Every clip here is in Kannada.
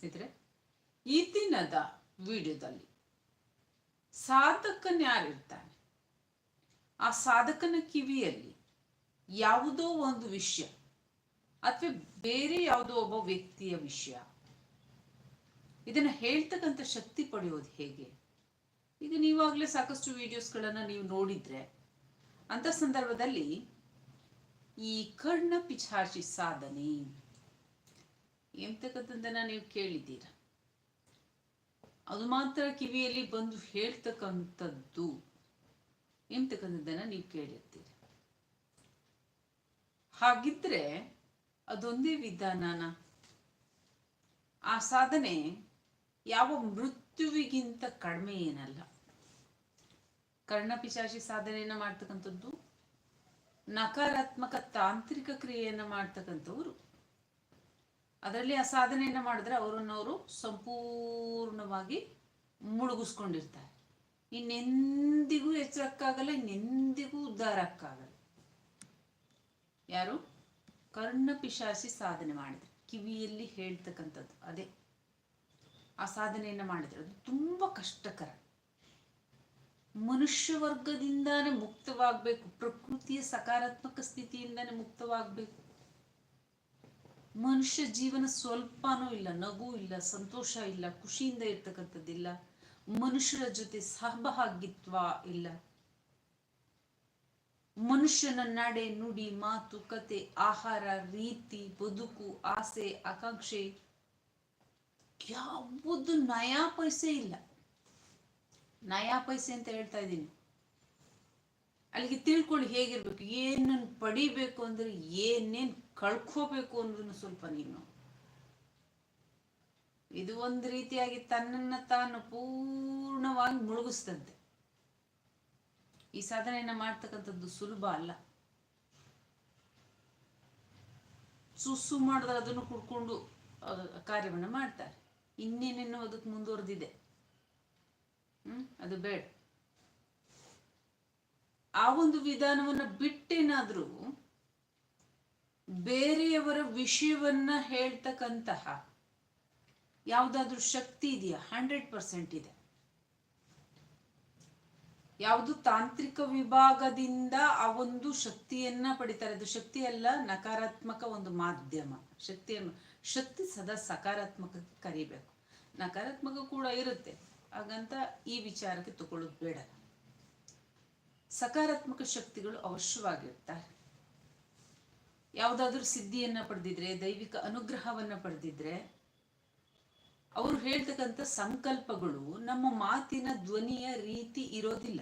ಸ್ನೇಹಿತರೆ ಈ ದಿನದ ವಿಡಿಯೋದಲ್ಲಿ ಸಾಧಕನ್ಯಾರಿರ್ತಾನೆ ಆ ಸಾಧಕನ ಕಿವಿಯಲ್ಲಿ ಯಾವುದೋ ಒಂದು ವಿಷಯ ಅಥವಾ ಬೇರೆ ಯಾವುದೋ ಒಬ್ಬ ವ್ಯಕ್ತಿಯ ವಿಷಯ, ಇದನ್ನ ಹೇಳ್ತಕ್ಕಂಥ ಶಕ್ತಿ ಪಡೆಯೋದು ಹೇಗೆ? ಈಗ ನೀವಾಗಲೇ ಸಾಕಷ್ಟು ವಿಡಿಯೋಸ್ಗಳನ್ನು ನೀವು ನೋಡಿದ್ರೆ, ಅಂತ ಸಂದರ್ಭದಲ್ಲಿ ಈ ಕಣ್ಣ ಪಿಚಾಚಿ ಸಾಧನೆ. ಎಂತಕ್ಕಂಥದ್ದನ್ನ ನೀವು ಕೇಳಿದ್ದೀರ? ಅದು ಮಾತ್ರ ಕಿವಿಯಲ್ಲಿ ಬಂದು ಹೇಳ್ತಕ್ಕಂಥದ್ದು. ಎಂತಕ್ಕಂಥದ್ದನ್ನ ನೀವು ಕೇಳಿರ್ತೀರಿ? ಹಾಗಿದ್ರೆ ಅದೊಂದೇ ವಿಧಾನನ. ಆ ಸಾಧನೆ ಯಾವ ಮೃತ್ಯುವಿಗಿಂತ ಕಡಿಮೆ ಏನಲ್ಲ. ಕರ್ಣಪಿಶಾಚಿ ಸಾಧನೆಯನ್ನು ಮಾಡ್ತಕ್ಕಂಥದ್ದು, ನಕಾರಾತ್ಮಕ ತಾಂತ್ರಿಕ ಕ್ರಿಯೆಯನ್ನು ಮಾಡ್ತಕ್ಕಂಥವ್ರು. ಅದರಲ್ಲಿ ಆ ಸಾಧನೆಯನ್ನು ಮಾಡಿದ್ರೆ ಅವರನ್ನವರು ಸಂಪೂರ್ಣವಾಗಿ ಮುಳುಗಿಸ್ಕೊಂಡಿರ್ತಾರೆ. ಇನ್ನೆಂದಿಗೂ ಎಚ್ಚರಕ್ಕಾಗಲ್ಲ, ಇನ್ನೆಂದಿಗೂ ಉದ್ಧಾರಕ್ಕಾಗಲ್ಲ. ಯಾರು? ಕರ್ಣ ಪಿಶಾಸಿ ಸಾಧನೆ ಮಾಡಿದ್ರು. ಕಿವಿಯಲ್ಲಿ ಹೇಳ್ತಕ್ಕಂಥದ್ದು ಅದೇ. ಆ ಸಾಧನೆಯನ್ನು ಮಾಡಿದ್ರು. ಅದು ತುಂಬಾ ಕಷ್ಟಕರ. ಮನುಷ್ಯ ವರ್ಗದಿಂದಾನೇ ಮುಕ್ತವಾಗಬೇಕು. ಪ್ರಕೃತಿಯ ಸಕಾರಾತ್ಮಕ ಸ್ಥಿತಿಯಿಂದಾನೇ ಮುಕ್ತವಾಗಬೇಕು. ಮನುಷ್ಯ ಜೀವನ ಸ್ವಲ್ಪನೂ ಇಲ್ಲ, ನಗು ಇಲ್ಲ, ಸಂತೋಷ ಇಲ್ಲ, ಖುಷಿಯಿಂದ ಇರ್ತಕ್ಕಂಥದ್ದಿಲ್ಲ. ಮನುಷ್ಯರ ಜೊತೆ ಸಹಭಾಗಿತ್ವ ಇಲ್ಲ. ಮನುಷ್ಯನ ನಡೆ, ನುಡಿ, ಮಾತು, ಕತೆ, ಆಹಾರ, ರೀತಿ, ಬದುಕು, ಆಸೆ, ಆಕಾಂಕ್ಷೆ ಯಾವುದು ನಯಾ ಪೈಸೆ ಇಲ್ಲ. ನಯಾ ಪೈಸೆ ಅಂತ ಹೇಳ್ತಾ ಇದ್ದೀನಿ. ಅಲ್ಲಿಗೆ ತಿಳ್ಕೊಳ್ಳಿ ಹೇಗಿರ್ಬೇಕು ಏನನ್ನು ಪಡಿಬೇಕು ಅಂದ್ರೆ ಏನೇನ್ ಕಳ್ಕೋಬೇಕು ಅಂದ್ರೂ ಸ್ವಲ್ಪ ನೀನು. ಇದು ಒಂದು ರೀತಿಯಾಗಿ ತನ್ನನ್ನ ತಾನು ಪೂರ್ಣವಾಗಿ ಮುಳುಗಿಸ್ತಂತೆ. ಈ ಸಾಧನೆಯನ್ನ ಮಾಡ್ತಕ್ಕಂಥದ್ದು ಸುಲಭ ಅಲ್ಲ. ಸುಸ್ಸು ಮಾಡಿದ್ರೆ ಅದನ್ನು ಕುಡ್ಕೊಂಡು ಕಾರ್ಯವನ್ನ ಮಾಡ್ತಾರೆ. ಇನ್ನೇನೇನೋ ಅದಕ್ಕೆ ಮುಂದುವರೆದಿದೆ. ಹ್ಮ್, ಅದು ಬೇಡ. ಆ ಒಂದು ವಿಧಾನವನ್ನ ಬಿಟ್ಟೇನಾದ್ರೂ ಬೇರೆಯವರ ವಿಷಯವನ್ನ ಹೇಳ್ತಕ್ಕಂತಹ ಯಾವುದಾದ್ರೂ ಶಕ್ತಿ ಇದೆಯಾ? ಹಂಡ್ರೆಡ್ ಪರ್ಸೆಂಟ್ ಇದೆ. ಯಾವುದು ತಾಂತ್ರಿಕ ವಿಭಾಗದಿಂದ ಆ ಒಂದು ಶಕ್ತಿಯನ್ನ ಪಡಿತಾರೆ. ಅದು ಶಕ್ತಿ ಅಲ್ಲ, ನಕಾರಾತ್ಮಕ ಒಂದು ಮಾಧ್ಯಮ. ಶಕ್ತಿಯನ್ನು, ಶಕ್ತಿ ಸದಾ ಸಕಾರಾತ್ಮಕ ಕರಿಬೇಕು. ನಕಾರಾತ್ಮಕ ಕೂಡ ಇರುತ್ತೆ. ಹಾಗಂತ ಈ ವಿಚಾರಕ್ಕೆ ತಗೊಳ್ಳೋದು ಬೇಡ. ಸಕಾರಾತ್ಮಕ ಶಕ್ತಿಗಳು ಅವಶ್ಯವಾಗಿರ್ತಾರೆ. ಯಾವುದಾದ್ರೂ ಸಿದ್ಧಿಯನ್ನ ಪಡೆದಿದ್ರೆ, ದೈವಿಕ ಅನುಗ್ರಹವನ್ನ ಪಡೆದಿದ್ರೆ, ಅವರು ಹೇಳ್ತಕ್ಕಂಥ ಸಂಕಲ್ಪಗಳು ನಮ್ಮ ಮಾತಿನ ಧ್ವನಿಯ ರೀತಿ ಇರೋದಿಲ್ಲ.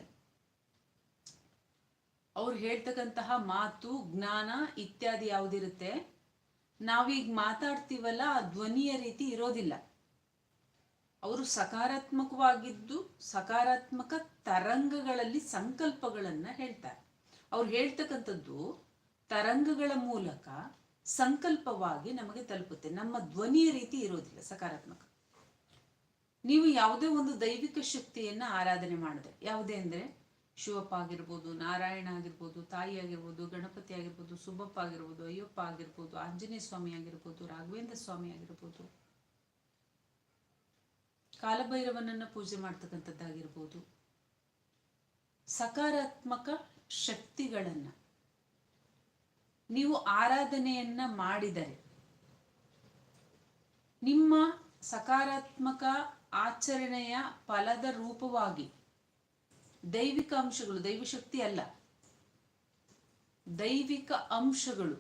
ಅವ್ರು ಹೇಳ್ತಕ್ಕಂತಹ ಮಾತು, ಜ್ಞಾನ ಇತ್ಯಾದಿ ಯಾವುದಿರುತ್ತೆ, ನಾವೀಗ ಮಾತಾಡ್ತೀವಲ್ಲ, ಆ ಧ್ವನಿಯ ರೀತಿ ಇರೋದಿಲ್ಲ. ಅವರು ಸಕಾರಾತ್ಮಕವಾಗಿದ್ದು ಸಕಾರಾತ್ಮಕ ತರಂಗಗಳಲ್ಲಿ ಸಂಕಲ್ಪಗಳನ್ನ ಹೇಳ್ತಾರೆ. ಅವ್ರು ಹೇಳ್ತಕ್ಕಂಥದ್ದು ತರಂಗಗಳ ಮೂಲಕ ಸಂಕಲ್ಪವಾಗಿ ನಮಗೆ ತಲುಪುತ್ತೆ. ನಮ್ಮ ಧ್ವನಿಯ ರೀತಿ ಇರೋದಿಲ್ಲ ಸಕಾರಾತ್ಮಕ. ನೀವು ಯಾವುದೇ ಒಂದು ದೈವಿಕ ಶಕ್ತಿಯನ್ನ ಆರಾಧನೆ ಮಾಡಿದ್ರೆ ಯಾವುದೇ ಅಂದ್ರೆ ಶಿವಪ್ಪ ಆಗಿರ್ಬೋದು, ನಾರಾಯಣ ಆಗಿರ್ಬೋದು, ತಾಯಿ ಆಗಿರ್ಬೋದು, ಗಣಪತಿ ಆಗಿರ್ಬೋದು, ಸುಬ್ಬಪ್ಪ ಆಗಿರ್ಬೋದು, ಅಯ್ಯಪ್ಪ ಆಗಿರ್ಬೋದು, ಆಂಜನೇಯ ಸ್ವಾಮಿ ಆಗಿರ್ಬೋದು, ರಾಘವೇಂದ್ರ ಸ್ವಾಮಿ ಆಗಿರ್ಬೋದು. ಕಾಲಭೈರವನನ್ನ ಪೂಜೆ ಮಾಡ್ತಕ್ಕಂಥದ್ದಾಗಿರ್ಬೋದು. ಸಕಾರಾತ್ಮಕ ಶಕ್ತಿಗಳನ್ನ ನೀವು ಆರಾಧನೆಯನ್ನ ಮಾಡಿದರೆ, ನಿಮ್ಮ ಸಕಾರಾತ್ಮಕ ಆಚರಣೆಯ ಫಲದ ರೂಪವಾಗಿ ದೈವಿಕ ಅಂಶಗಳು ದೈವಶಕ್ತಿ ಅಲ್ಲ, ದೈವಿಕ ಅಂಶಗಳು,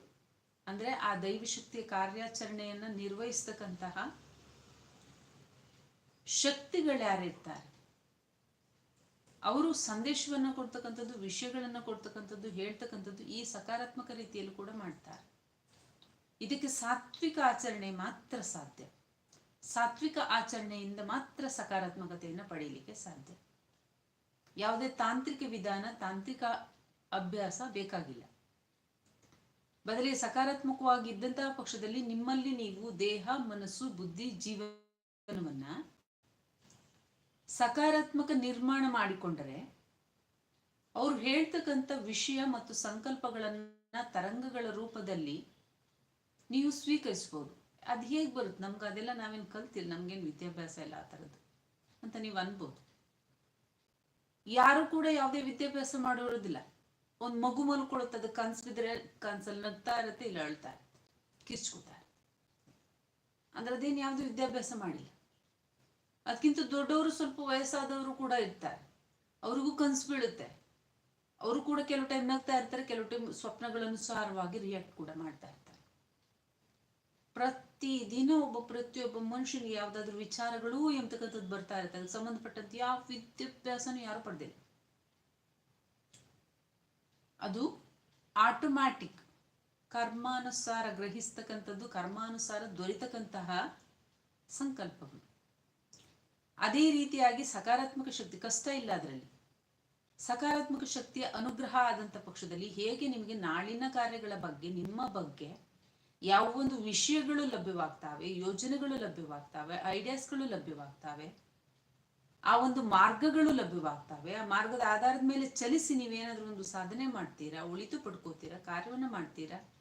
ಅಂದ್ರೆ ಆ ದೈವಶಕ್ತಿಯ ಕಾರ್ಯಾಚರಣೆಯನ್ನ ನಿರ್ವಹಿಸ್ತಕ್ಕಂತಹ ಶಕ್ತಿಗಳು ಯಾರಿರ್ತಾರೆ ಅವರು ಸಂದೇಶವನ್ನು ಕೊಡ್ತಕ್ಕಂಥದ್ದು, ವಿಷಯಗಳನ್ನು ಕೊಡ್ತಕ್ಕಂಥದ್ದು, ಹೇಳ್ತಕ್ಕಂಥದ್ದು ಈ ಸಕಾರಾತ್ಮಕ ರೀತಿಯಲ್ಲಿ ಕೂಡ ಮಾಡ್ತಾರೆ. ಇದಕ್ಕೆ ಸಾತ್ವಿಕ ಆಚರಣೆ ಮಾತ್ರ ಸಾಧ್ಯ. ಸಾತ್ವಿಕ ಆಚರಣೆಯಿಂದ ಮಾತ್ರ ಸಕಾರಾತ್ಮಕತೆಯನ್ನು ಪಡೆಯಲಿಕ್ಕೆ ಸಾಧ್ಯ. ಯಾವುದೇ ತಾಂತ್ರಿಕ ವಿಧಾನ, ತಾಂತ್ರಿಕ ಅಭ್ಯಾಸ ಬೇಕಾಗಿಲ್ಲ. ಬದಲಿಗೆ ಸಕಾರಾತ್ಮಕವಾಗಿದ್ದಂತಹ ಪಕ್ಷದಲ್ಲಿ ನಿಮ್ಮಲ್ಲಿ ನೀವು ದೇಹ, ಮನಸ್ಸು, ಬುದ್ಧಿ, ಜೀವನವನ್ನ ಸಕಾರಾತ್ಮಕ ನಿರ್ಮಾಣ ಮಾಡಿಕೊಂಡರೆ ಅವ್ರು ಹೇಳ್ತಕ್ಕಂಥ ವಿಷಯ ಮತ್ತು ಸಂಕಲ್ಪಗಳನ್ನ ತರಂಗಗಳ ರೂಪದಲ್ಲಿ ನೀವು ಸ್ವೀಕರಿಸಬಹುದು ಅದು ಹೇಗೆ ಬರುತ್ತೆ? ನಮ್ಗೆ ಅದೆಲ್ಲ ನಾವೇನು ಕಲ್ತಿಲ್ಲ. ನಮ್ಗೇನು ವಿದ್ಯಾಭ್ಯಾಸ ಇಲ್ಲ ಆ ಥರದ್ದು ಅಂತ ನೀವು ಅನ್ಬೋದು. ಯಾರು ಕೂಡ ಯಾವುದೇ ವಿದ್ಯಾಭ್ಯಾಸ ಮಾಡಿರೋದಿಲ್ಲ ಒಂದು ಮಗು ಮಲ್ಕೊಳ್ಳುತ್ತೆ, ಅದು ಕನ್ಸು ಕನ್ಸಲ್ಲಿ ನಗ್ತಾ ಇರುತ್ತೆ, ಇಲ್ಲ ಅಳ್ತಾ ಇರುತ್ತೆ, ಕಿರ್ಚ್ಕೊತಾ ಇರುತ್ತೆ. ಅಂದ್ರೆ ಅದೇನು ಯಾವುದು ವಿದ್ಯಾಭ್ಯಾಸ ಮಾಡಿಲ್ಲ. ಅದಕ್ಕಿಂತ ದೊಡ್ಡವರು ಸ್ವಲ್ಪ ವಯಸ್ಸಾದವರು ಕೂಡ ಇರ್ತಾರೆ. ಅವ್ರಿಗೂ ಕನಸು ಬೀಳುತ್ತೆ. ಅವರು ಕೂಡ ಕೆಲವು ಟೈಮ್ ನಗ್ತಾ ಇರ್ತಾರೆ, ಕೆಲವು ಟೈಮ್ ಸ್ವಪ್ನಗಳನುಸಾರವಾಗಿ ರಿಯಾಕ್ಟ್ ಕೂಡ ಮಾಡ್ತಾ ಇರ್ತಾರೆ. ಪ್ರತಿದಿನ ಒಬ್ಬ ಪ್ರತಿಯೊಬ್ಬ ಮನುಷ್ಯನಿಗೆ ಯಾವ್ದಾದ್ರು ವಿಚಾರಗಳು ಎಂತಕ್ಕಂಥದ್ದು ಬರ್ತಾ ಇರುತ್ತೆ. ಅದಕ್ಕೆ ಸಂಬಂಧಪಟ್ಟಂತ ಯಾವ ವಿದ್ಯಾಭ್ಯಾಸನೂ ಯಾರು ಪಡೆದಿಲ್ಲ. ಅದು ಆಟೋಮ್ಯಾಟಿಕ್ ಕರ್ಮಾನುಸಾರ ಗ್ರಹಿಸ್ತಕ್ಕಂಥದ್ದು, ಕರ್ಮಾನುಸಾರ ದೊರೆತಕ್ಕಂತಹ ಸಂಕಲ್ಪಗಳು. ಅದೇ ರೀತಿಯಾಗಿ ಸಕಾರಾತ್ಮಕ ಶಕ್ತಿ ಕಷ್ಟ ಇಲ್ಲ ಅದರಲ್ಲಿ. ಸಕಾರಾತ್ಮಕ ಶಕ್ತಿಯ ಅನುಗ್ರಹ ಆದಂಥ ಪಕ್ಷದಲ್ಲಿ ಹೇಗೆ ನಿಮಗೆ ನಾಳಿನ ಕಾರ್ಯಗಳ ಬಗ್ಗೆ, ನಿಮ್ಮ ಬಗ್ಗೆ ಯಾವ ಒಂದು ವಿಷಯಗಳು ಲಭ್ಯವಾಗ್ತಾವೆ, ಯೋಜನೆಗಳು ಲಭ್ಯವಾಗ್ತವೆ, ಐಡಿಯಾಸ್ಗಳು ಲಭ್ಯವಾಗ್ತವೆ, ಆ ಒಂದು ಮಾರ್ಗಗಳು ಲಭ್ಯವಾಗ್ತವೆ, ಆ ಮಾರ್ಗದ ಆಧಾರದ ಮೇಲೆ ಚಲಿಸಿ ನೀವೇನಾದ್ರೂ ಒಂದು ಸಾಧನೆ ಮಾಡ್ತೀರಾ, ಉಳಿತು ಪಡ್ಕೋತೀರಾ, ಕಾರ್ಯವನ್ನು ಮಾಡ್ತೀರಾ?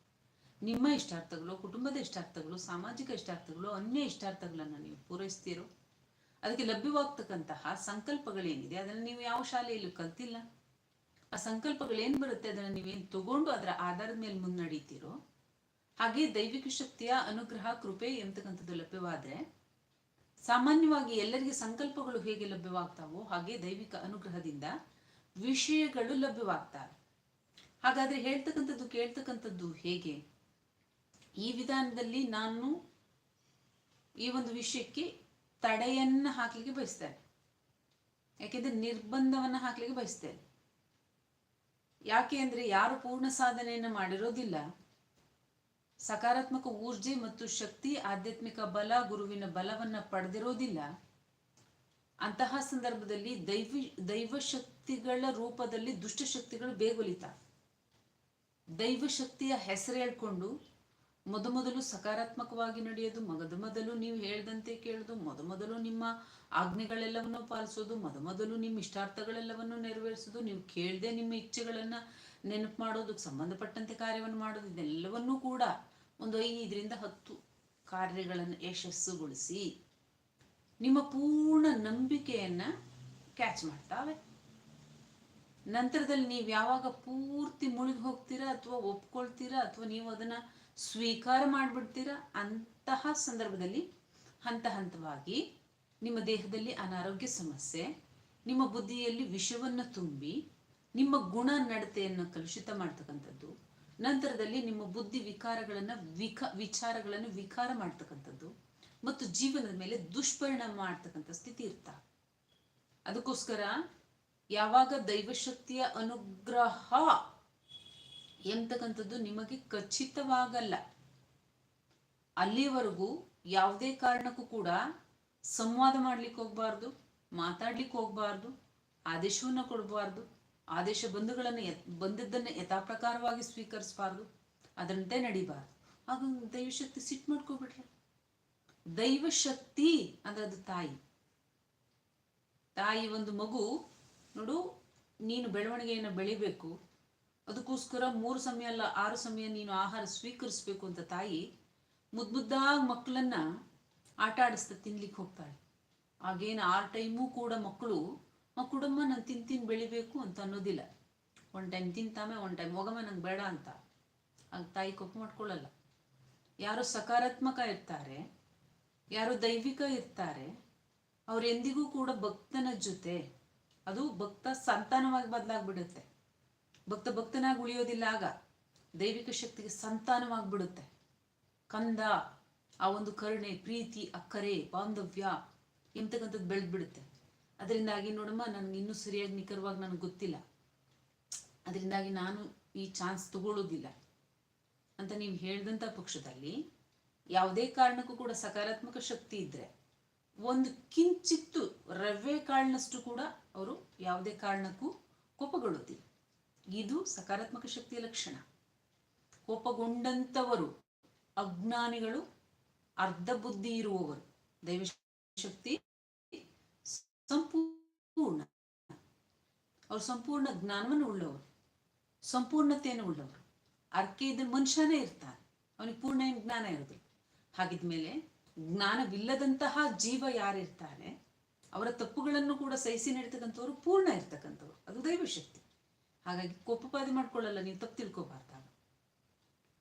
ನಿಮ್ಮ ಇಷ್ಟಾರ್ಥಗಳು, ಕುಟುಂಬದ ಇಷ್ಟಾರ್ಥಗಳು, ಸಾಮಾಜಿಕ ಇಷ್ಟಾರ್ಥಗಳು, ಅನ್ಯ ಇಷ್ಟಾರ್ಥಗಳನ್ನು ನೀವು ಪೂರೈಸ್ತೀರೋ? ಅದಕ್ಕೆ ಲಭ್ಯವಾಗ್ತಕ್ಕಂತಹ ಸಂಕಲ್ಪಗಳೇನಿದೆ, ಅದನ್ನು ನೀವು ಯಾವ ಶಾಲೆಯಲ್ಲೂ ಕಲ್ತಿಲ್ಲ? ಆ ಸಂಕಲ್ಪಗಳು ಏನು ಬರುತ್ತೆ? ಅದನ್ನು ನೀವೇನು ತಗೊಂಡು ಅದರ ಆಧಾರದ ಮೇಲೆ ಮುನ್ನಡೀತೀರೋ? ಹಾಗೆ ದೈವಿಕ ಶಕ್ತಿಯ ಅನುಗ್ರಹ, ಕೃಪೆ ಎಂತಕ್ಕಂಥದ್ದು ಲಭ್ಯವಾದರೆ, ಸಾಮಾನ್ಯವಾಗಿ ಎಲ್ಲರಿಗೆ ಸಂಕಲ್ಪಗಳು ಹೇಗೆ ಲಭ್ಯವಾಗ್ತಾವೋ ಹಾಗೆ ದೈವಿಕ ಅನುಗ್ರಹದಿಂದ ವಿಷಯಗಳು ಲಭ್ಯವಾಗ್ತವೆ. ಹಾಗಾದ್ರೆ ಹೇಳ್ತಕ್ಕಂಥದ್ದು, ಕೇಳ್ತಕ್ಕಂಥದ್ದು ಹೇಗೆ? ಈ ವಿಧಾನದಲ್ಲಿ ನಾನು ಈ ಒಂದು ವಿಷಯಕ್ಕೆ ತಡೆಯನ್ನ ಹಾಕ್ಲಿಕ್ಕೆ ಬಯಸ್ತಾರೆ ಯಾಕೆಂದ್ರೆ ನಿರ್ಬಂಧವನ್ನ ಹಾಕ್ಲಿಕ್ಕೆ ಬಯಸ್ತೇನೆ. ಯಾಕೆ ಅಂದ್ರೆ ಯಾರು ಪೂರ್ಣ ಸಾಧನೆಯನ್ನು ಮಾಡಿರೋದಿಲ್ಲ. ಸಕಾರಾತ್ಮಕ ಊರ್ಜೆ ಮತ್ತು ಶಕ್ತಿ, ಆಧ್ಯಾತ್ಮಿಕ ಬಲ, ಗುರುವಿನ ಬಲವನ್ನ ಪಡೆದಿರೋದಿಲ್ಲ. ಅಂತಹ ಸಂದರ್ಭದಲ್ಲಿ ದೈವ ದೈವ ಶಕ್ತಿಗಳ ರೂಪದಲ್ಲಿ ದುಷ್ಟಶಕ್ತಿಗಳು ಬೇಗೊಲಿತ. ದೈವ ಶಕ್ತಿಯ ಹೆಸರು ಹೇಳ್ಕೊಂಡು ಮೊದಮೊದಲು ಸಕಾರಾತ್ಮಕವಾಗಿ ನಡೆಯೋದು ಮೊದಮೊದಲು ನೀವು ಹೇಳದಂತೆ ಕೇಳೋದು ಮೊದಮೊದಲು ನಿಮ್ಮ ಆಜ್ಞೆಗಳೆಲ್ಲವನ್ನು ಪಾಲಿಸೋದು ಮೊದಮೊದಲು ನಿಮ್ಮ ಇಷ್ಟಾರ್ಥಗಳೆಲ್ಲವನ್ನು ನೆರವೇರಿಸೋದು, ನೀವು ಕೇಳದೆ ನಿಮ್ಮ ಇಚ್ಛೆಗಳನ್ನು ನೆನಪು ಮಾಡೋದಕ್ಕೆ ಸಂಬಂಧಪಟ್ಟಂತೆ ಕಾರ್ಯವನ್ನು ಮಾಡೋದು, ಇದೆಲ್ಲವನ್ನೂ ಕೂಡ ಒಂದು ಐದರಿಂದ ಹತ್ತು ಕಾರ್ಯಗಳನ್ನು ಯಶಸ್ಸುಗೊಳಿಸಿ ನಿಮ್ಮ ಪೂರ್ಣ ನಂಬಿಕೆಯನ್ನ ಕ್ಯಾಚ್ ಮಾಡ್ತಾವೆ ನಂತರದಲ್ಲಿ ನೀವು ಯಾವಾಗ ಪೂರ್ತಿ ಮುಳುಗಿ ಹೋಗ್ತೀರಾ ಅಥವಾ ಒಪ್ಕೊಳ್ತೀರಾ ಅಥವಾ ನೀವು ಅದನ್ನ ಸ್ವೀಕಾರ ಮಾಡಿಬಿಡ್ತೀರಾ ಅಂತಹ ಸಂದರ್ಭದಲ್ಲಿ ಹಂತ ಹಂತವಾಗಿ ನಿಮ್ಮ ದೇಹದಲ್ಲಿ ಅನಾರೋಗ್ಯ ಸಮಸ್ಯೆ, ನಿಮ್ಮ ಬುದ್ಧಿಯಲ್ಲಿ ವಿಷವನ್ನು ತುಂಬಿ, ನಿಮ್ಮ ಗುಣ ನಡತೆಯನ್ನು ಕಲುಷಿತ ಮಾಡ್ತಕ್ಕಂಥದ್ದು, ನಂತರದಲ್ಲಿ ನಿಮ್ಮ ಬುದ್ಧಿ ವಿಕಾರಗಳನ್ನು ವಿಕ, ವಿಚಾರಗಳನ್ನು ವಿಕಾರ ಮಾಡ್ತಕ್ಕಂಥದ್ದು ಮತ್ತು ಜೀವನದ ಮೇಲೆ ದುಷ್ಪರಿಣಾಮ ಮಾಡ್ತಕ್ಕಂಥ ಸ್ಥಿತಿ ಇರ್ತಾ. ಅದಕ್ಕೋಸ್ಕರ ಯಾವಾಗ ದೈವಶಕ್ತಿಯ ಅನುಗ್ರಹ ಎಂತಕ್ಕಂಥದ್ದು ನಿಮಗೆ ಖಚಿತವಾಗಲ್ಲ. ಅಲ್ಲಿವರೆಗೂ ಯಾವುದೇ ಕಾರಣಕ್ಕೂ ಕೂಡ ಸಂವಾದ ಮಾಡ್ಲಿಕ್ಕೆ ಹೋಗ್ಬಾರ್ದು, ಮಾತಾಡ್ಲಿಕ್ಕೆ ಹೋಗ್ಬಾರ್ದು, ಆದೇಶವನ್ನು ಕೊಡಬಾರ್ದು, ಆದೇಶ ಬಂಧುಗಳನ್ನು ಬಂದದ್ದನ್ನು ಯಥಾಪ್ರಕಾರವಾಗಿ ಸ್ವೀಕರಿಸಬಾರ್ದು, ಅದರಂತೆ ನಡಿಬಾರ್ದು. ಆಗ ದೈವಶಕ್ತಿ ಸಿಟ್ ಮಾಡ್ಕೋಬಿಟ್ರೆ? ದೈವಶಕ್ತಿ ಅಂದ್ರೆ ಅದು ತಾಯಿ. ತಾಯಿ ಒಂದು ಮಗು ನೋಡು, ನೀನು ಬೆಳವಣಿಗೆಯನ್ನು ಬೆಳಿಬೇಕು. ಅದಕ್ಕೋಸ್ಕರ ಮೂರು ಸಮಯ ಅಲ್ಲ, ಆರು ಸಮಯ ನೀನು ಆಹಾರ ಸ್ವೀಕರಿಸ್ಬೇಕು ಅಂತ ತಾಯಿ ಮುದ್ದು ಮಕ್ಕಳನ್ನ ಆಟ ಆಡಿಸ್ತಾ ತಿನ್ಲಿಕ್ಕೆ ಹೋಗ್ತಾಳೆ. ಆಗೇನು ಆ ಟೈಮು ಕೂಡ ಮಕ್ಕಳು ಮಕ್ಕಳಮ್ಮ ನಾನು ತಿನ್ ತಿನ್ ಬೆಳಿಬೇಕು ಅಂತ ಅನ್ನೋದಿಲ್ಲ. ಒನ್ ಟೈಮ್ ತಿಂತಾಮೆ ಒನ್ ಟೈಮ್ ಹೋಗಮ್ಮ ನಂಗೆ ಬೇಡ ಅಂತ. ಆಗ ತಾಯಿ ಕೊಪ್ಪು ಮಾಡ್ಕೊಳ್ಳಲ್ಲ ಯಾರು ಸಕಾರಾತ್ಮಕ ಇರ್ತಾರೆ, ಯಾರು ದೈವಿಕ ಇರ್ತಾರೆ ಅವರೆಂದಿಗೂ ಕೂಡ ಭಕ್ತನ ಜೊತೆ ಅದು ಭಕ್ತ ಸಂತಾನವಾಗಿ ಬದಲಾಗ್ಬಿಡುತ್ತೆ. ಭಕ್ತ ಭಕ್ತನಾಗಿ ಉಳಿಯೋದಿಲ್ಲ ಆಗ ದೈವಿಕ ಶಕ್ತಿಗೆ ಸಂತಾನವಾಗಿಬಿಡುತ್ತೆ ಕಂದ, ಆ ಒಂದು ಕರುಣೆ, ಪ್ರೀತಿ, ಅಕ್ಕರೆ, ಬಾಂಧವ್ಯ ಎಂತಕ್ಕಂಥದ್ದು ಬೆಳೆದ್ಬಿಡುತ್ತೆ. ಅದರಿಂದಾಗಿ ನೋಡಮ್ಮ, ನನಗೆ ಇನ್ನೂ ಸರಿಯಾಗಿ ನಿಖರವಾಗಿ ನನಗೆ ಗೊತ್ತಿಲ್ಲ. ಅದರಿಂದಾಗಿ ನಾನು ಈ ಚಾನ್ಸ್ ತಗೊಳ್ಳೋದಿಲ್ಲ ಅಂತ ನೀವು ಹೇಳಿದಂಥ ಪಕ್ಷದಲ್ಲಿ ಯಾವುದೇ ಕಾರಣಕ್ಕೂ ಕೂಡ ಸಕಾರಾತ್ಮಕ ಶಕ್ತಿ ಇದ್ದರೆ ಒಂದು ಕಿಂಚಿತ್ತು ರವೆ ಕಾಳಿನಷ್ಟು ಕೂಡ ಅವರು ಯಾವುದೇ ಕಾರಣಕ್ಕೂ ಕೋಪಗೊಳ್ಳುತ್ತಿಲ್ಲ ಇದು ಸಕಾರಾತ್ಮಕ ಶಕ್ತಿಯ ಲಕ್ಷಣ. ಕೋಪಗೊಂಡಂಥವರು, ಅಜ್ಞಾನಿಗಳು, ಅರ್ಧ ಬುದ್ಧಿ ಇರುವವರು ದೈವ ಶಕ್ತಿ ಸಂಪೂರ್ಣ. ಅವರು ಸಂಪೂರ್ಣ ಜ್ಞಾನವನ್ನು ಉಳ್ಳವರು, ಸಂಪೂರ್ಣತೆಯನ್ನು ಉಳ್ಳವರು. ಅರ್ಕೆ ಇದ್ದ ಮನುಷ್ಯನೇ ಇರ್ತಾನೆ ಅವನಿಗೆ ಪೂರ್ಣ ಜ್ಞಾನ ಇರೋದಿಲ್ಲ ಹಾಗಿದ್ಮೇಲೆ ಜ್ಞಾನವಿಲ್ಲದಂತಹ ಜೀವ ಯಾರಿರ್ತಾರೆ? ಅವರ ತಪ್ಪುಗಳನ್ನು ಕೂಡ ಸಹಿಸಿ ನಡೀತಕ್ಕಂಥವ್ರು ಪೂರ್ಣ ಇರ್ತಕ್ಕಂಥವ್ರು. ಅದು ದೈವಶಕ್ತಿ ಹಾಗಾಗಿ ಕೋಪಪಾದಿ ಮಾಡ್ಕೊಳ್ಳಲ್ಲ, ನೀವು ತಪ್ಪು ತಿಳ್ಕೊಬಾರ್ದಾಗ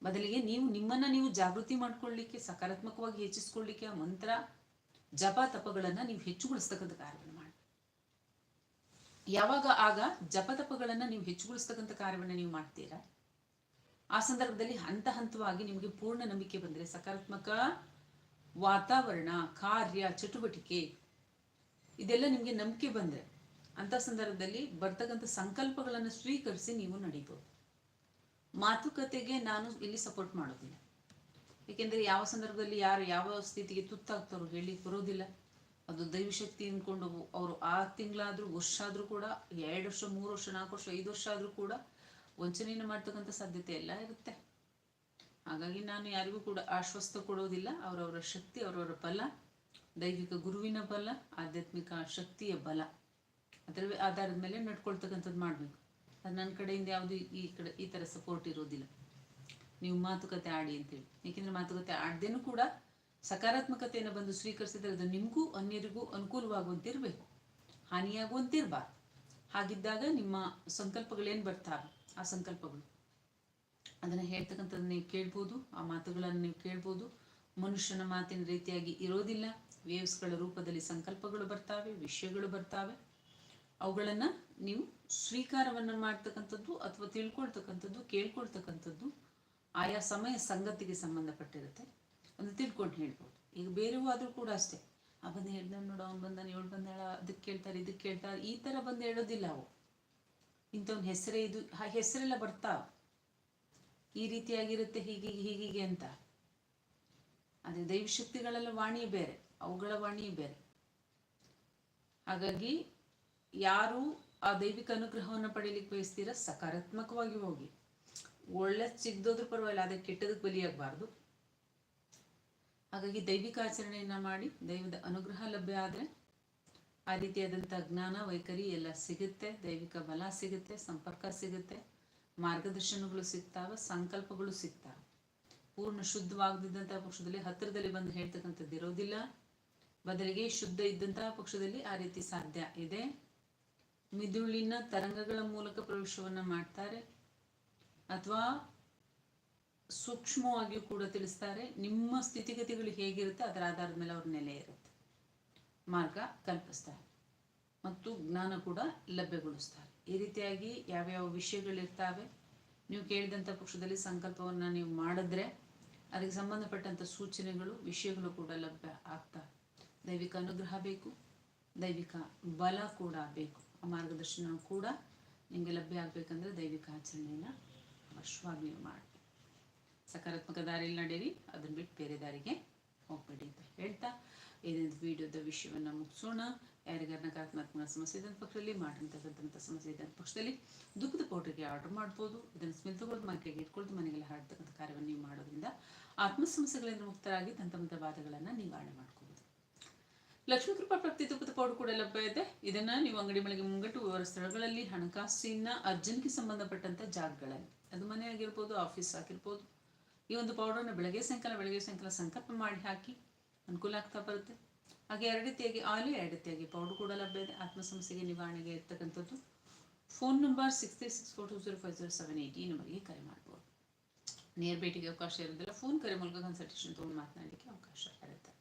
ಬದಲಿಗೆ ನೀವು ನಿಮ್ಮನ್ನ ನೀವು ಜಾಗೃತಿ ಮಾಡ್ಕೊಳ್ಳಿಕ್ಕೆ, ಸಕಾರಾತ್ಮಕವಾಗಿ ಹೆಚ್ಚಿಸ್ಕೊಳ್ಳಿಕ್ಕೆ ಆ ಮಂತ್ರ, ಜಪ, ತಪಗಳನ್ನ ನೀವು ಹೆಚ್ಚುಗೊಳಿಸ್ತಕ್ಕಂಥ ಕಾರ್ಯವನ್ನು ಮಾಡಿ ಯಾವಾಗ ಆಗ ಜಪ, ತಪಗಳನ್ನು ನೀವು ಹೆಚ್ಚುಗೊಳಿಸ್ತಕ್ಕಂಥ ಕಾರ್ಯವನ್ನ ನೀವು ಮಾಡ್ತೀರಾ? ಆ ಸಂದರ್ಭದಲ್ಲಿ ಹಂತ ಹಂತವಾಗಿ ನಿಮಗೆ ಪೂರ್ಣ ನಂಬಿಕೆ ಬಂದರೆ ಸಕಾರಾತ್ಮಕ ವಾತಾವರಣ, ಕಾರ್ಯ, ಚಟುವಟಿಕೆ ಇದೆಲ್ಲ ನಿಮಗೆ ನಂಬಿಕೆ ಬಂದರೆ ಅಂಥ ಸಂದರ್ಭದಲ್ಲಿ ಬರ್ತಕ್ಕಂಥ ಸಂಕಲ್ಪಗಳನ್ನು ಸ್ವೀಕರಿಸಿ ನೀವು ನಡೀಬೋದು. ಮಾತುಕತೆಗೆ ನಾನು ಇಲ್ಲಿ ಸಪೋರ್ಟ್ ಮಾಡೋದಿಲ್ಲ. ಏಕೆಂದರೆ ಯಾವ ಸಂದರ್ಭದಲ್ಲಿ ಯಾರು ಯಾವ ಸ್ಥಿತಿಗೆ ತುತ್ತಾಗ್ತಾರೋ ಹೇಳಿ ಬರೋದಿಲ್ಲ. ಅದು ದೈವಶಕ್ತಿ ಅಂದ್ಕೊಂಡು ಅವರು ಆ ತಿಂಗಳಾದರೂ ವರ್ಷ ಆದರೂ ಕೂಡ, ಎರಡು ವರ್ಷ, ಮೂರು ವರ್ಷ, ನಾಲ್ಕು ವರ್ಷ, ಐದು ವರ್ಷ ಆದರೂ ಕೂಡ ವಂಚನೆಯನ್ನು ಮಾಡ್ತಕ್ಕಂಥ ಸಾಧ್ಯತೆ ಎಲ್ಲ ಇರುತ್ತೆ. ಹಾಗಾಗಿ ನಾನು ಯಾರಿಗೂ ಕೂಡ ಆಶ್ವಸ್ತ ಕೊಡೋದಿಲ್ಲ. ಅವರವರ ಶಕ್ತಿ, ಅವರವರ ಬಲ. ದೈವಿಕ ಗುರುವಿನ ಬಲ, ಆಧ್ಯಾತ್ಮಿಕ ಶಕ್ತಿಯ ಬಲ. ಅದರ ಆಧಾರದ ಮೇಲೆ ನಡ್ಕೊಳ್ತಕ್ಕಂಥದ್ದು ಮಾಡಬೇಕು. ಅದು ನನ್ನ ಕಡೆಯಿಂದ ಯಾವುದು ಈ ಕಡೆ, ಈ ಥರ ಸಪೋರ್ಟ್ ಇರೋದಿಲ್ಲ. ನೀವು ಮಾತುಕತೆ ಆಡಿ ಅಂತೇಳಿ. ಏಕೆಂದರೆ ಮಾತುಕತೆ ಆಡ್ದೇನೂ ಕೂಡ ಸಕಾರಾತ್ಮಕತೆಯನ್ನು ಬಂದು ಸ್ವೀಕರಿಸಿದರೆ ಅದು ನಿಮಗೂ ಅನ್ಯರಿಗೂ ಅನುಕೂಲವಾಗುವಂತಿರಬೇಕು. ಹಾನಿಯಾಗುವಂತಿರಬಾರ್ದು. ಹಾಗಿದ್ದಾಗ ನಿಮ್ಮ ಸಂಕಲ್ಪಗಳೇನು ಬರ್ತಾವೆ ಆ ಸಂಕಲ್ಪಗಳು. ಅದನ್ನು ಹೇಳ್ತಕ್ಕಂಥದ್ದು ನೀವು ಕೇಳ್ಬೋದು, ಆ ಮಾತುಗಳನ್ನು ನೀವು ಕೇಳ್ಬೋದು. ಮನುಷ್ಯನ ಮಾತಿನ ರೀತಿಯಾಗಿ ಇರೋದಿಲ್ಲ. ವೇವ್ಸ್ಗಳ ರೂಪದಲ್ಲಿ ಸಂಕಲ್ಪಗಳು ಬರ್ತಾವೆ, ವಿಷಯಗಳು ಬರ್ತಾವೆ. ಅವುಗಳನ್ನು ನೀವು ಸ್ವೀಕಾರವನ್ನು ಮಾಡ್ತಕ್ಕಂಥದ್ದು ಅಥವಾ ತಿಳ್ಕೊಳ್ತಕ್ಕಂಥದ್ದು, ಕೇಳ್ಕೊಳ್ತಕ್ಕಂಥದ್ದು ಆಯಾ ಸಮಯ ಸಂಗತಿಗೆ ಸಂಬಂಧಪಟ್ಟಿರುತ್ತೆ. ಒಂದು ತಿಳ್ಕೊಂಡು ಹೇಳ್ಬೋದು. ಈಗ ಬೇರೆವೂ ಆದರೂ ಕೂಡ ಅಷ್ಟೇ. ಆ ಬಂದು ಹೇಳ್ದ ನೋಡು, ಅವ್ನು ಬಂದಾನೆ, ಇವಳು ಬಂದಾಳ ಅದಕ್ಕೆ ಕೇಳ್ತಾರೆ ಇದಕ್ಕೆ ಕೇಳ್ತಾರೆ, ಈ ಥರ ಬಂದು ಹೇಳೋದಿಲ್ಲ ಅವು. ಇಂಥವ್ನ ಹೆಸರೇ ಇದು, ಆ ಹೆಸರೆಲ್ಲ ಬರ್ತಾವ. ಈ ರೀತಿಯಾಗಿರುತ್ತೆ ಹೀಗೆ ಹೀಗೀಗೆ ಅಂತ. ಅದೇ ದೈವಶಕ್ತಿಗಳೆಲ್ಲ ವಾಣಿ ಬೇರೆ. ಅವುಗಳ ವಾಣಿ ಬೇರೆ. ಹಾಗಾಗಿ ಯಾರು ಆ ದೈವಿಕ ಅನುಗ್ರಹವನ್ನು ಪಡೀಲಿಕ್ಕೆ ಬಯಸ್ತೀರ? ಸಕಾರಾತ್ಮಕವಾಗಿ ಹೋಗಿ. ಒಳ್ಳೆ ಸಿಗ್ದೋದ್ರೂ ಪರವಾಗಿಲ್ಲ ಅದಕ್ಕೆ ಕೆಟ್ಟದಕ್ಕೆ ಬಲಿಯಾಗಬಾರ್ದು. ಹಾಗಾಗಿ ದೈವಿಕ ಆಚರಣೆಯನ್ನ ಮಾಡಿ, ದೈವದ ಅನುಗ್ರಹ ಲಭ್ಯ ಆದರೆ ಆ ರೀತಿಯಾದಂಥ ಜ್ಞಾನ, ವೈಖರಿ ಎಲ್ಲ ಸಿಗುತ್ತೆ. ದೈವಿಕ ಬಲ ಸಿಗುತ್ತೆ, ಸಂಪರ್ಕ ಸಿಗುತ್ತೆ, ಮಾರ್ಗದರ್ಶನಗಳು ಸಿಗ್ತಾವ, ಸಂಕಲ್ಪಗಳು ಸಿಗ್ತಾವ. ಪೂರ್ಣ ಶುದ್ಧವಾಗದಿದ್ದಂತಹ ಪಕ್ಷದಲ್ಲಿ ಹತ್ತಿರದಲ್ಲಿ ಬಂದು ಹೇಳ್ತಕ್ಕಂಥದ್ದು ಇರೋದಿಲ್ಲ. ಬದಲಿಗೆ ಶುದ್ಧ ಇದ್ದಂತಹ ಪಕ್ಷದಲ್ಲಿ ಆ ರೀತಿ ಸಾಧ್ಯ ಇದೆ. ಮಿದುಳಿನ ತರಂಗಗಳ ಮೂಲಕ ಪ್ರವೇಶವನ್ನ ಮಾಡ್ತಾರೆ ಅಥವಾ ಸೂಕ್ಷ್ಮವಾಗಿಯೂ ಕೂಡ ತಿಳಿಸ್ತಾರೆ. ನಿಮ್ಮ ಸ್ಥಿತಿಗತಿಗಳು ಹೇಗಿರುತ್ತೆ ಅದರ ಆಧಾರದ ಮೇಲೆ ಅವ್ರ ನೆಲೆ ಇರುತ್ತೆ. ಮಾರ್ಗ ಕಲ್ಪಿಸ್ತಾರೆ ಮತ್ತು ಜ್ಞಾನ ಕೂಡ ಲಭ್ಯಗೊಳಿಸ್ತಾರೆ. ಈ ರೀತಿಯಾಗಿ ಯಾವ್ಯಾವ ವಿಷಯಗಳಿರ್ತಾವೆ ನೀವು ಕೇಳಿದಂಥ ಪಕ್ಷದಲ್ಲಿ ಸಂಕಲ್ಪವನ್ನು ನೀವು ಮಾಡಿದ್ರೆ ಅದಕ್ಕೆ ಸಂಬಂಧಪಟ್ಟಂಥ ಸೂಚನೆಗಳು, ವಿಷಯಗಳು ಕೂಡ ಲಭ್ಯ ಆಗ್ತವೆ ದೈವಿಕ ಅನುಗ್ರಹ ಬೇಕು, ದೈವಿಕ ಬಲ ಕೂಡ ಬೇಕು. ಆ ಮಾರ್ಗದರ್ಶನ ಕೂಡ ನಿಮಗೆ ಲಭ್ಯ ಆಗಬೇಕಂದ್ರೆ ದೈವಿಕ ಆಚರಣೆಯನ್ನು ಅವಶ್ಯವಾಗಿಯೂ ಮಾಡಿ. ಸಕಾರಾತ್ಮಕ ದಾರಿಯಲ್ಲಿ ನಡೆಯಿರಿ ಅದನ್ನ ಬಿಟ್ಟು ಬೇರೆ ದಾರಿಗೆ ಹೋಗ್ಬೇಡಿ ಅಂತ ಹೇಳ್ತಾ ಇದೊಂದು ವಿಡಿಯೋದ ವಿಷಯವನ್ನು ಮುಗಿಸೋಣ. ಯಾರಿಗಾರ ನಕಾರಾತ್ಮಕ ಸಮಸ್ಯೆ ಇದ್ದಂಥ ಪಕ್ಷದಲ್ಲಿ ಮಾಡಿರ್ತಕ್ಕಂಥ ಸಮಸ್ಯೆ ಇದ್ದಂಥ ಪಕ್ಷದಲ್ಲಿ ದುಃಖದ ಪೌಡ್ರಿಗೆ ಆರ್ಡರ್ ಮಾಡ್ಬೋದು. ಇದನ್ನು ಸ್ಮೆಲ್ ಮನೆ ಮನೆಗೆ ಇಟ್ಕೊಳ್ದು ಮನೆಗೆಲ್ಲ ಹಾಡ್ತಕ್ಕಂಥ ಕಾರ್ಯವನ್ನು ನೀವು ಮಾಡೋದ್ರಿಂದ ಆತ್ಮ ಸಮಸ್ಯೆಗಳಿಂದ ಮುಕ್ತರಾಗಿ ತಂತಮಂತ ಬಾಧೆಗಳನ್ನು ನಿವಾರಣೆ ಮಾಡ್ಕೋಬೋದು ಲಕ್ಷ್ಮೀ ಕೃಪಾ ಪ್ರಾಪ್ತಿ ತುಪ್ಪದ ಪೌಡರ್ ಕೂಡ ಲಭ್ಯ ಇದೆ. ಇದನ್ನ ನೀವು ಅಂಗಡಿ ಮಳಿಗೆ ಮುಂಗಟ್ಟು ವಿವರ ಸ್ಥಳಗಳಲ್ಲಿ ಹಣಕಾಸಿನ ಅರ್ಜೆಂಟ್ಗೆ ಸಂಬಂಧಪಟ್ಟಂತ ಜಾಗಗಳಲ್ಲಿ. ಅದು ಮನೆ ಆಗಿರ್ಬೋದು ಆಫೀಸ್ ಆಗಿರ್ಬೋದು. ಈ ಒಂದು ಪೌಡರ್ನ ಬೆಳಗ್ಗೆ ಸಾಯಂಕಾಲ ಬೆಳಗ್ಗೆ ಸಾಯಂಕಾಲ ಸಂಕಲ್ಪ ಮಾಡಿ ಹಾಕಿ ಅನುಕೂಲ ಆಗ್ತಾ ಬರುತ್ತೆ. ಹಾಗೆ ಎರಡು ರೀತಿಯಾಗಿ ಆಯಿಲ್ ಎರಡು ರೀತಿಯಾಗಿ ಪೌಡರ್ ಕೂಡ ಲಭ್ಯ ಇದೆ. ಆತ್ಮ ಸಮಸ್ಯೆಗೆ ನಿವಾರಣೆಗೆ ಇರ್ತಕ್ಕಂಥದ್ದು. Phone number six three six four two zero five zero seven eight ಈ ನಂಬರ್ಗೆ ಕರೆ ಮಾಡ್ಬೋದು. ನೇರ ಭೇಟಿಗೆ ಅವಕಾಶ ಇರೋದಿಲ್ಲ ಫೋನ್ ಕರೆ ಮೂಲಕ ಕನ್ಸಲ್ಟೇಷನ್ ತೊಗೊಂಡು ಮಾತನಾಡಲಿಕ್ಕೆ ಅವಕಾಶ ಇರುತ್ತೆ.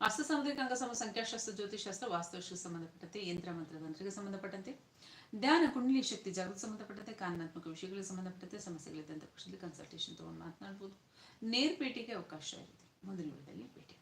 ಅಸ್ತ ಸಾಮುದ್ರಿಕ ಅಂಗಸಮ ಸಂಖ್ಯಾಶಾಸ್ತ್ರ ಜ್ಯೋತಿಷಾಸ್ತ್ರ ವಾಸ್ತುಶಕ್ಕೆ ಸಂಬಂಧಪಟ್ಟಂತೆ ಯಂತ್ರ ಮಂತ್ರ ತಂತ್ರಕ್ಕೆ ಸಂಬಂಧಪಟ್ಟಂತೆ ಧ್ಯಾನ, ಕುಂಡಲಿ ಶಕ್ತಿ ಜಾಗೃತ ಸಂಬಂಧಪಟ್ಟಂತೆ ಕಾನೂನಾತ್ಮಕ ವಿಷಯಗಳಿಗೆ ಸಂಬಂಧಪಟ್ಟಂತೆ ಸಮಸ್ಯೆಗಳಿದ್ದಂಥ ಪಕ್ಷದಲ್ಲಿ ಕನ್ಸಲ್ಟೇಷನ್ ತೊಗೊಂಡು ಮಾತನಾಡ್ಬೋದು. ನೇರ ಭೇಟಿಗೆ ಅವಕಾಶ ಇರುತ್ತೆ. ಮುಂದಿನ ವಿಡಿಯೋದಲ್ಲಿ ಭೇಟಿ